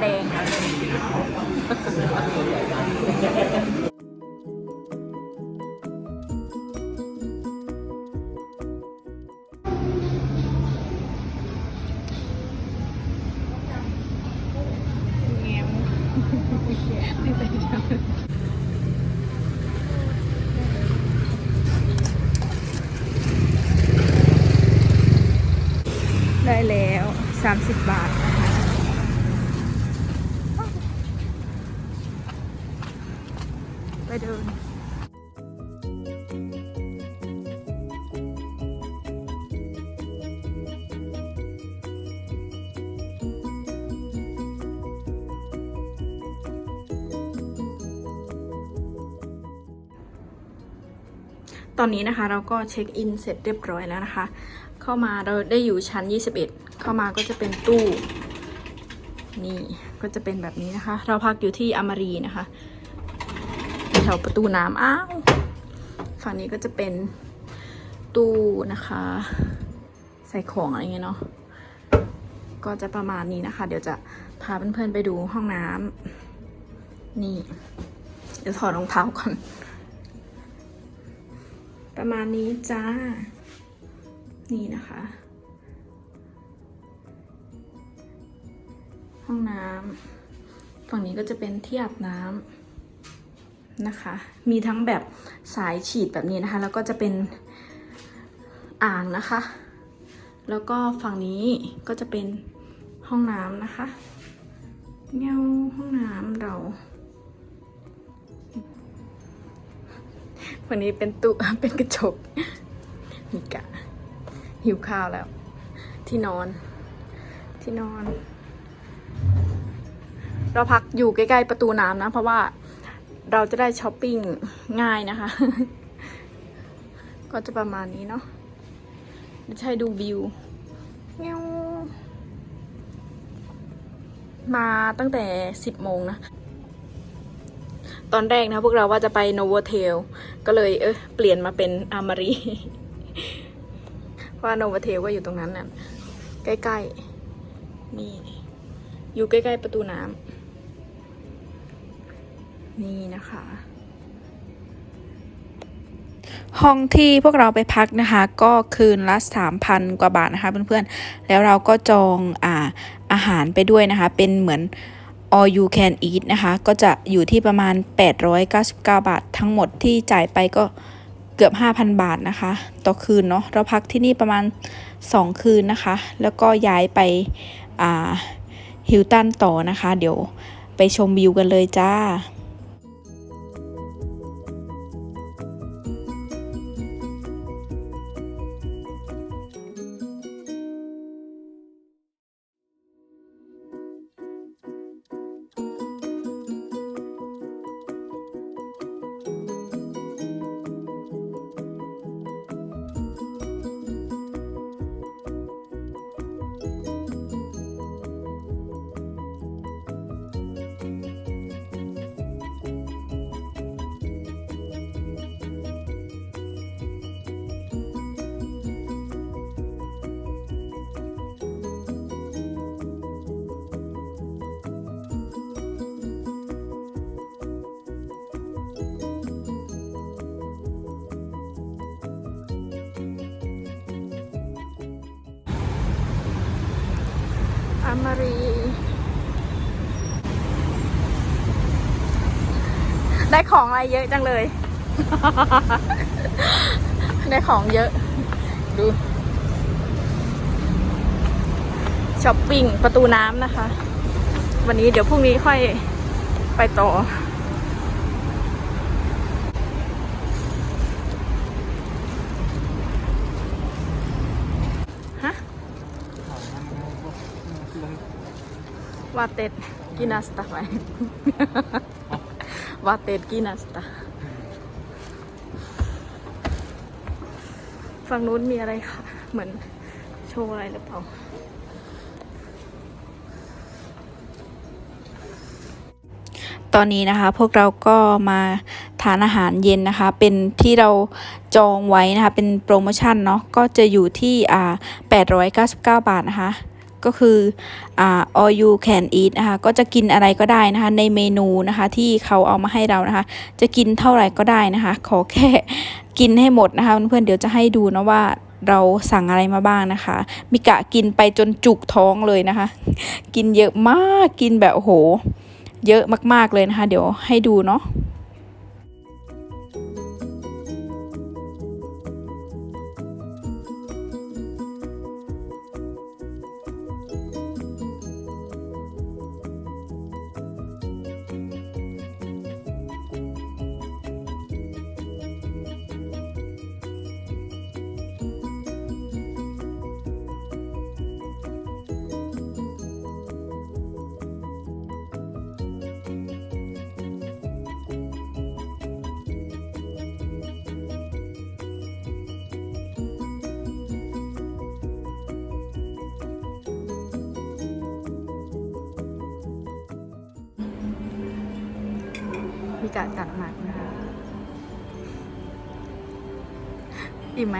แดงได้แล้ว 30 บาท ตอนนี้นะคะเราก็เช็คอินเสร็จเรียบร้อยแล้วนะคะ เข้ามาเราได้อยู่ชั้น 21 เข้ามาก็จะเป็นตู้ นี่ก็จะเป็นแบบนี้นะคะ เราพักอยู่ที่อมรีนะคะแถวประตูน้ำอ้าวฝั่งนี้ก็จะเป็นตู้นะคะ ใส่ของอะไรเงี้ยเนาะก็จะประมาณนี้นะคะ เดี๋ยวจะพาเพื่อนๆไปดูห้องน้ำนี่ เดี๋ยวถอดรองเท้าก่อน ประมาณนี้จ้า นี่นะคะ ห้องน้ำฝั่งนี้ก็จะเป็นที่อาบน้ำนะคะ มีทั้งแบบสายฉีดแบบนี้นะคะ แล้วก็จะเป็นอ่างนะคะ แล้วก็ฝั่งนี้ก็จะเป็นห้องน้ำนะคะเงาห้องน้ำเรา วันนี้เป็นตู้เป็นกระจกมีกะ หิวข้าวแล้ว ที่นอน ที่นอน เราพักอยู่ใกล้ๆประตูน้ำนะ เพราะว่าเราจะได้ช้อปปิ้งง่ายนะคะ ก็จะประมาณนี้เนาะเดี๋ยวให้ดูวิวเงี้ยมาตั้งแต่สิบโมงนะ ตอนแรกนะพวกเราว่าจะไปโนโวเทลก็เลยเออเปลี่ยนมาเป็นอามารีว่าโนโวเทลก็อยู่ตรงนั้นน่ะใกล้ๆนี่ อยู่ใกล้ๆประตูน้ำนี่นะคะ ห้องที่พวกเราไปพักนะคะ ก็คืนละ3,000กว่าบาทนะคะเพื่อนๆ แล้วเราก็จองอาอาหารไปด้วยนะคะ เป็นเหมือน all you can eat นะคะ ก็จะอยู่ที่ประมาณ 899 บาท ทั้งหมดที่จ่ายไปก็เกือบ 5,000 บาทนะคะ ต่อคืนเนาะเราพักที่นี่ประมาณ 2 คืนนะคะ แล้วก็ย้ายไปฮิลตันต่อนะคะ เดี๋ยวไปชมวิวกันเลยจ้า อามารี ได้ของอะไรเยอะจังเลย ได้ของเยอะ ดูช้อปปิ้งประตูน้ำนะคะ วันนี้เดี๋ยวพรุ่งนี้ค่อยไปต่อ Vaatteet kinasta vai? Vaatteet kinasta ฝั่งนู้นมีอะไรคะเหมือนโชว์อะไรหรือเปล่า ตอนนี้นะคะพวกเราก็มาทานอาหารเย็นนะคะ เป็นที่เราจองไว้นะคะ เป็นโปรโมชั่นเนาะ ก็จะอยู่ที่อ่า899 บาทนะคะ ก็คืออ่า all you can eat นะคะก็จะกินอะไรก็ได้นะคะในเมนูนะคะที่เขาเอามาให้เรานะคะ จะกินเท่าไหร่ก็ได้นะคะ ขอแค่กินให้หมดนะคะเพื่อนๆเดี๋ยวจะให้ดูนะว่าเราสั่งอะไรมาบ้างนะคะ มิกะกินไปจนจุกท้องเลยนะคะ กินเยอะมากกินแบบโอ้โหเยอะมากๆเลยนะคะ เดี๋ยวให้ดูเนาะ มีกะจัดหนักนะคะ อิ่มไหม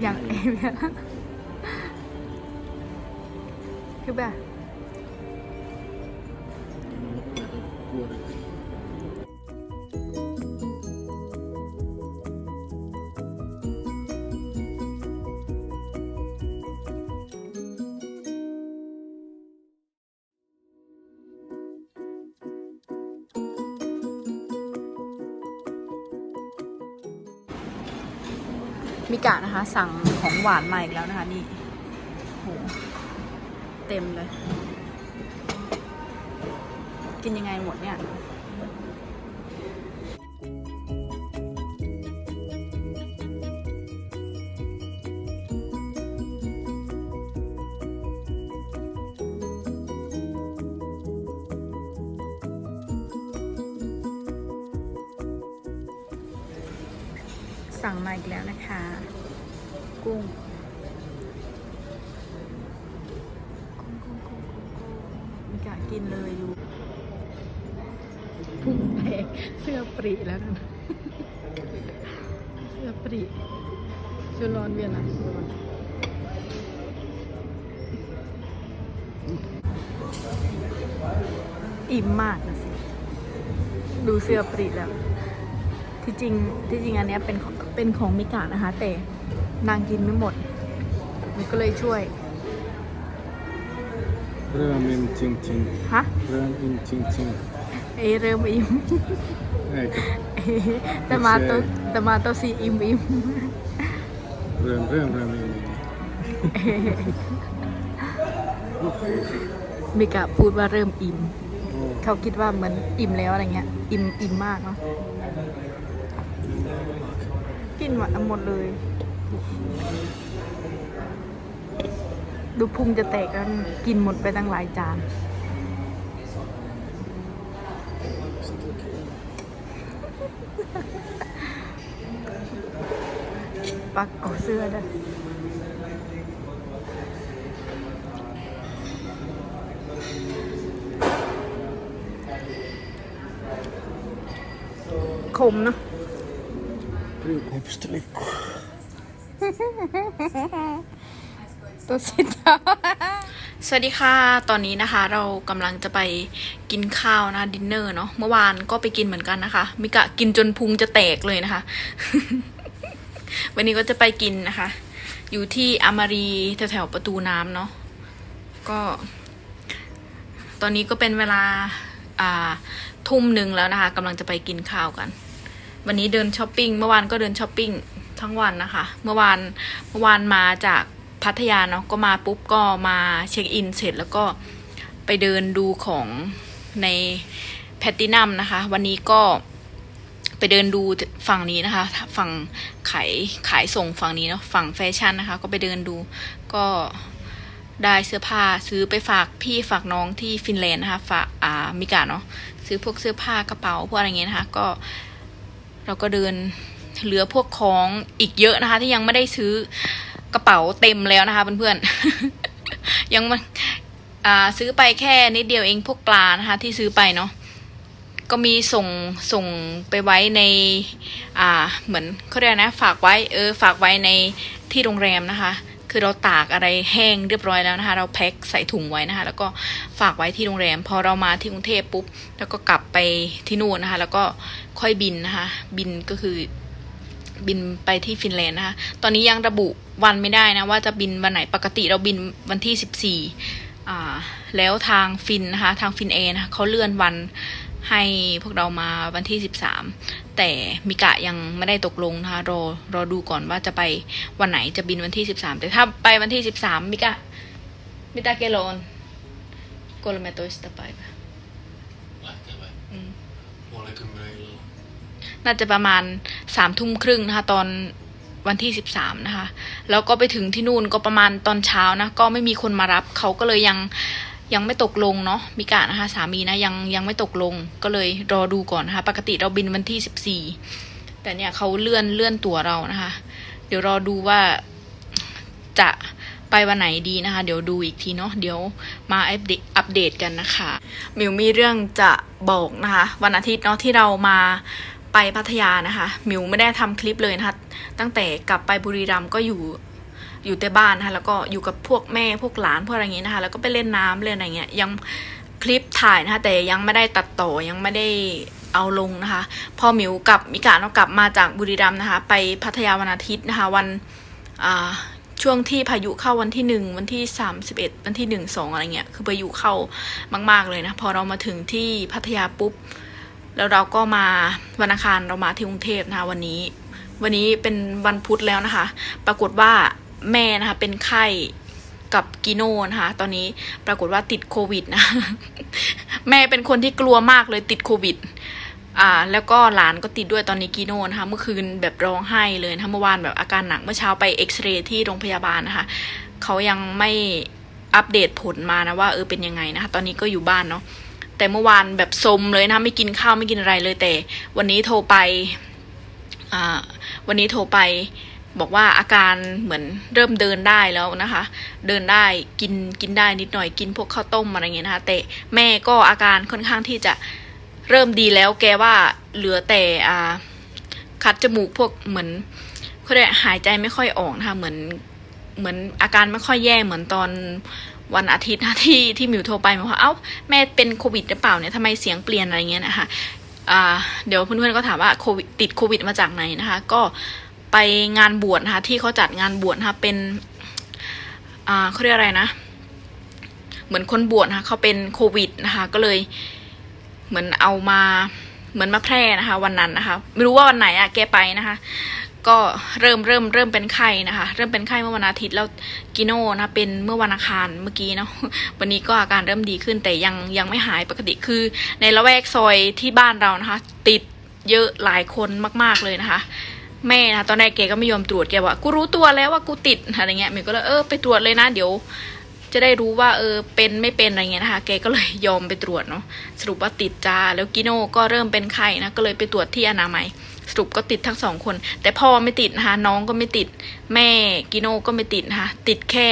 อย่างเอเวียคือแบบ มิกะนะคะ สั่งของหวานมาอีกแล้วนะคะ นี่โหเต็มเลย กินยังไงหมดเนี่ย สั่งมาอีกแล้วนะคะ กุ้งกุ้งกุ้งกุ้งกุ้งกุ้งไม่กล้ากินเลยอยู่พุ่งแตกเสื้อปริแล้วนะเสื้อปริชุดร้อนเวียนอะอิ่มมากนะสิ ดูเสื้อปริแล้ว ที่จริง ที่จริงอันนี้เป็นของ เป็นของมิกานะคะ แต่นางกินไม่หมดหนูก็เลยช่วย เริ่มอิ่มจริงฮะๆเริ่มอิ่มจริงเอยเริ่มอิ่มๆไอ้ก็เอยแต่มาตัวแต่มาตัวสีอิ่มอิ่มเริ่มเริ่มเริ่มอิ่มมิกาพูดว่าเริ่มอิ่มโอ้เขาคิดว่าเหมือนอิ่มแล้วอะไรเงี้ย อิ่มอิ่มมากเนาะ กินหมดหมดเลย ดูพุงจะแตกแล้วกินหมดไปตั้งหลายจาน ปักเอเสื้อด้วยขมเนาะ Hepstelig. ตัวสิจ้าสวัสดีค่ะ ตอนนี้นะคะเรากำลังจะไปกินข้าวนะดินเนอร์เนาะ เมื่อวานก็ไปกินเหมือนกันนะคะ มิกะกินจนพุงจะแตกเลยนะคะ วันนี้ก็จะไปกินนะคะ อยู่ที่อามารีแถวๆประตูน้ำเนาะ ก็ ตอนนี้ก็เป็นเวลา อ่า ทุ่มหนึ่งแล้วนะคะกำลังจะไปกินข้าวกัน วันนี้เดินช้อปปิ้งเมื่อวานก็เดินช้อปปิ้งทั้งวันนะคะ เมื่อวานเมื่อวานมาจากพัทยาเนาะก็มาปุ๊บก็มาเช็คอินเสร็จแล้วก็ไปเดินดูของในแพตตินัมนะคะ วันนี้ก็ไปเดินดูฝั่งนี้นะคะ ฝั่งขายขายส่งฝั่งนี้เนาะฝั่งแฟชั่นนะคะ ก็ไปเดินดูก็ได้เสื้อผ้าซื้อไปฝากพี่ฝากน้องที่ฟินแลนด์นะคะฝากอ่ามิกาเนาะซื้อพวกเสื้อผ้ากระเป๋าพวกอะไรเงี้ยนะคะ ก็ เราก็เดินเหลือพวกของอีกเยอะนะคะ ที่ยังไม่ได้ซื้อกระเป๋าเต็มแล้วนะคะเพื่อนๆ ยังมันอ่าซื้อไปแค่นิดเดียวเองพวกปลานะคะ ที่ซื้อไปเนาะก็มีส่งส่งไปไว้ในอ่าเหมือนเขาเรียกนะ ฝากไว้เออฝากไว้ในที่โรงแรมนะคะ คือเราตากอะไรแห้งเรียบร้อยแล้วนะคะ เราแพ็คใส่ถุงไว้นะคะ แล้วก็ฝากไว้ที่โรงแรม พอเรามาที่กรุงเทพปุ๊บ แล้วก็กลับไปที่นู่นนะคะ แล้วก็ค่อยบินนะคะ บินก็คือบินไปที่ฟินแลนด์นะคะ ตอนนี้ยังระบุวันไม่ได้นะว่าจะบินวันไหน ปกติเราบินวันที่ 14อ่า แล้วทางฟินนะคะ ทางฟินเอนะคะเขาเลื่อนวันให้พวกเรามาวันที่ 13 แต่มิกะยังไม่ได้ตกลงนะคะรอรอดูก่อนว่าจะไปวันไหนจะบินวันที่13แต่ถ้าไปวันที่13มิกะมิตาเกโลนโกลเมโตสตาไปปะ Lähtee vai? Mm. Puoli kymmenen illalla. น่าจะประมาณสามทุ่มครึ่งนะคะตอนวันที่สิบสามนะคะ แล้วก็ไปถึงที่นู่นก็ประมาณตอนเช้านะ ก็ไม่มีคนมารับ เขาก็เลยยัง ยังไม่ตกลงเนาะมิกะนะคะ สามีนะยังยังไม่ตกลงก็เลยรอดูก่อนนะคะ ปกติเราบินวันที่สิบสี่แต่เนี่ยเขาเลื่อนเลื่อนตั๋วเรานะคะ เดี๋ยวรอดูว่าจะไปวันไหนดีนะคะ เดี๋ยวดูอีกทีเนาะเดี๋ยวมาอัปเดตกันนะคะมิวมีเรื่องจะบอกนะคะ วันอาทิตย์เนาะที่เรามาไปพัทยานะคะมิวไม่ได้ทำคลิปเลยนะคะ ตั้งแต่กลับไปบุรีรัมย์ก็อยู่ อยู่แต่บ้านนะคะแล้วก็อยู่กับพวกแม่พวกหลานพวกอะไรอย่างเงี้ยนะคะ แล้วก็ไปเล่นน้ำเล่นอะไรเงี้ยยังคลิปถ่ายนะคะแต่ยังไม่ได้ตัดต่อยังไม่ได้เอาลงนะคะ พอมิวกับมิกาเนาะกลับมาจากบุรีรัมย์นะคะ ไปพัทยาวันอาทิตย์นะคะ วันอ่าช่วงที่พายุเข้าวันที่หนึ่งวันที่สามสิบเอ็ดวันที่หนึ่งสองอะไรเงี้ยคือพายุเข้ามาก ๆเลยนะพอเรามาถึงที่พัทยาปุ๊บแล้วเราก็มาวันอังคารเรามาที่กรุงเทพนะคะ วันนี้ วันนี้เป็นวันพุธแล้วนะคะ ปรากฏว่า แม่นะคะ เป็นไข้กับกิโน่นะคะ ตอนนี้ปรากฏว่าติดโควิดนะ แม่เป็นคนที่กลัวมากเลยติดโควิด อ่า แล้วก็หลานก็ติดด้วยตอนนี้กิโน่นะคะ เมื่อคืนแบบร้องไห้เลยนะคะเมื่อวานแบบอาการหนัก เมื่อเช้าไปเอ็กซเรย์ที่โรงพยาบาลนะคะ เขายังไม่อัปเดตผลมานะว่าเออเป็นยังไงนะคะ ตอนนี้ก็อยู่บ้านเนาะ แต่เมื่อวานแบบสมเลยนะ ไม่กินข้าวไม่กินอะไรเลยแต่ วันนี้โทรไป อ่า วันนี้โทรไป บอกว่าอาการเหมือนเริ่มเดินได้แล้วนะคะ เดินได้กินกินได้นิดหน่อยกินพวกข้าวต้มอะไรเงี้ยนะคะ แต่แม่ก็อาการค่อนข้างที่จะเริ่มดีแล้วแกว่าเหลือแต่อ่าคัดจมูกพวกเหมือนเขาเรียกหายใจไม่ค่อยออกนะคะเหมือนเหมือนอาการไม่ค่อยแย่เหมือนตอนวันอาทิตย์นะที่ที่มิวโทรไปบอกว่าเอ้าแม่เป็นโควิดหรือเปล่าเนี่ยทำไมเสียงเปลี่ยนอะไรเงี้ยนะคะเดี๋ยวเพื่อนๆก็ถามว่าโควิดติดโควิดมาจากไหนนะคะ ก็ ไปงานบวชนะคะที่เขาจัดงานบวชนะคะเป็น อ่าเขาเรียกอะไรนะ เหมือนคนบวชนะคะเขาเป็นโควิดนะคะ ก็เลยเหมือนเอามาเหมือนมาแพร่นะคะ วันนั้นนะคะ ไม่รู้ว่าวันไหนอะแกไปนะคะ ก็เริ่มเริ่มเริ่มเป็นไข้นะคะ เริ่มเป็นไข้เมื่อวันอาทิตย์แล้วกิโน่นะเป็นเมื่อวันอังคารเมื่อกี้เนาะวันนี้ก็อาการเริ่มดีขึ้นแต่ยังยังไม่หายปกติคือ ในละแวกซอยที่บ้านเรานะคะ ติดเยอะหลายคนมาก ๆเลยนะคะ แม่นะคะตอนแรกแกก็ไม่ยอมตรวจแกว่ากูรู้ตัวแล้วว่ากูติดอะไรเงี้ยมิวก็เลยเออไปตรวจเลยนะ เดี๋ยวจะได้รู้ว่าเออเป็นไม่เป็นอะไรเงี้ยนะคะแกก็เลยยอมไปตรวจเนาะสรุปว่าติดจ้าแล้วกิโน่ก็เริ่มเป็นไข้นะก็เลยไปตรวจที่อนามัยสรุปก็ติดทั้งสองคน แต่พ่อไม่ติดนะคะน้องก็ไม่ติด แม่กิโน่ก็ไม่ติดนะคะติดแค่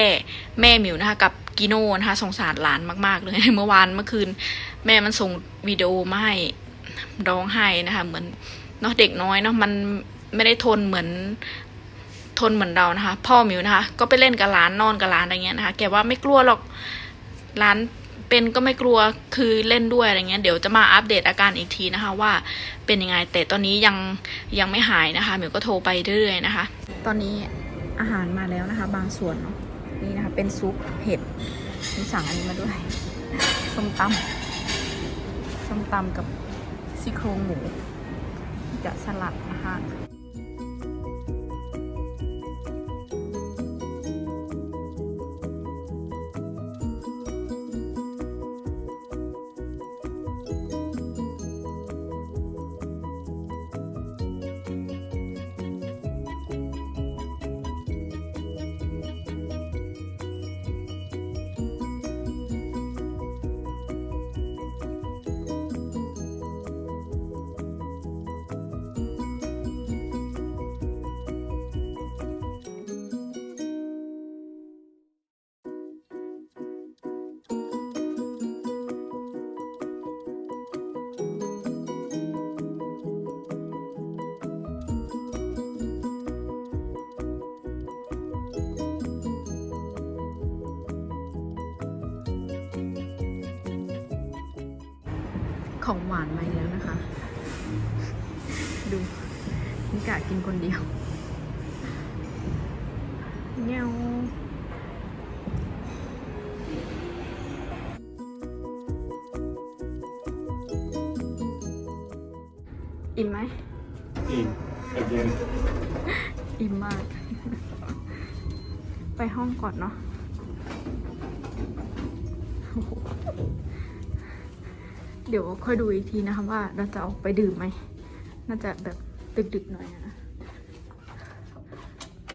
แม่หมิวนะคะกับกิโน่นะคะสงสารหลานมากๆเลยเมื่อวานเมื่อคืน แม่มันส่งวิดีโอมาให้ร้องไห้นะคะเหมือนเนาะเด็กน้อยเนาะมัน ไม่ได้ทนเหมือนทนเหมือนเรานะคะ พ่อหมิวนะคะ ก็ไปเล่นกับหลานนอนกับหลานอะไรเงี้ยนะคะ แกว่าไม่กลัวหรอกหลานเป็นก็ไม่กลัวคือเล่นด้วยอะไรเงี้ยเดี๋ยวจะมาอัปเดตอาการอีกทีนะคะ ว่าเป็นยังไงแต่ตอนนี้ยังยังไม่หายนะคะหมิวก็โทรไปเรื่อยๆนะคะ ตอนนี้อาหารมาแล้วนะคะ บางส่วนเนาะนี่นะคะ เป็นซุปเห็ดมีสั่งอันนี้มาด้วยส้มตำส้มตำกับซี่โครงหมูกับสลัดนะคะ ของหวานมาอีกแล้วนะคะ ดูนิกากินคนเดียวเงี้ยวอิ่มไหมอิ่ม again อิ่มมาก ไปห้องก่อนเนาะ เดี๋ยวค่อยดูอีกทีนะคะว่าเราจะออกไปดื่มไหม น่าจะแบบดึกๆหน่อยนะ